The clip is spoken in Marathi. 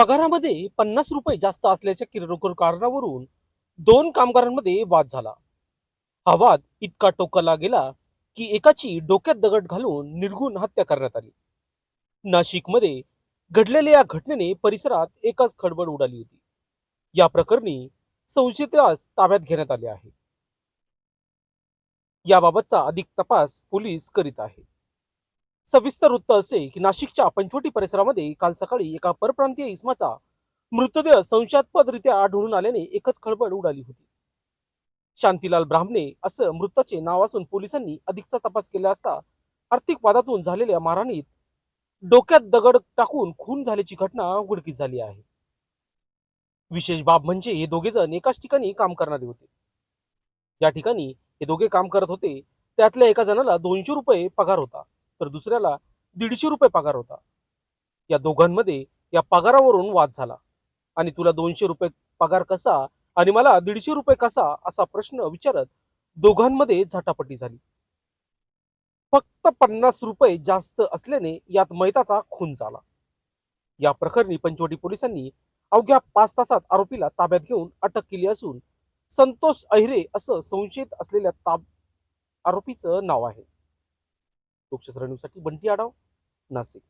पगारामध्ये पन्नास रुपये जास्त असल्याच्या किरकोळ कारणावरून दोन कामगारांमध्ये वाद झाला. हा वाद इतका टोकाला गेला की एकाची डोक्यात दगड घालून निर्गुण हत्या करण्यात आली. नाशिकमध्ये घडलेल्या या घटनेने परिसरात एकच खडबड उडाली होती. या प्रकरणी संशयितास ताब्यात घेण्यात आले आहे. याबाबतचा अधिक तपास पोलीस करीत आहे सविस्तर वृत्त असे की नाशिकच्या पंचवटी परिसरामध्ये काल सकाळी एका परप्रांतीय इसमाचा मृतदेह संशयास्पदरित्या आढळून आल्याने एकच खळबळ उडाली होती. शांतीलाल ब्राह्मणे असं मृताचे नाव असून पोलिसांनी अधिकचा तपास केला असता आर्थिक वादातून झालेल्या मारहाणीत डोक्यात दगड टाकून खून झाल्याची घटना उघडकीस झाली आहे. विशेष बाब म्हणजे हे दोघे जण एकाच ठिकाणी काम करणारे होते. ज्या ठिकाणी हे दोघे काम करत होते त्यातल्या एका जणाला दोनशे रुपये पगार होता. तर दुसऱ्याला दीडशे रुपये पगार होता. या दोघांमध्ये या पगारावरून वाद झाला. आणि तुला दोनशे रुपये पगार कसा आणि मला दीडशे रुपये कसा असा प्रश्न विचारत दोघांमध्ये झटापटी झाली. फक्त पन्नास रुपये जास्त असल्याने यात मैताचा खून झाला. या प्रकरणी पंचवटी पोलिसांनी अवघ्या पाच तासात आरोपीला ताब्यात घेऊन अटक केली असून संतोष अहिरे असं संशयित असलेल्या ताब आरोपीचं नाव आहे. लोकशास्त्र न्यूजसाठी बंटी आढाव नाशिक.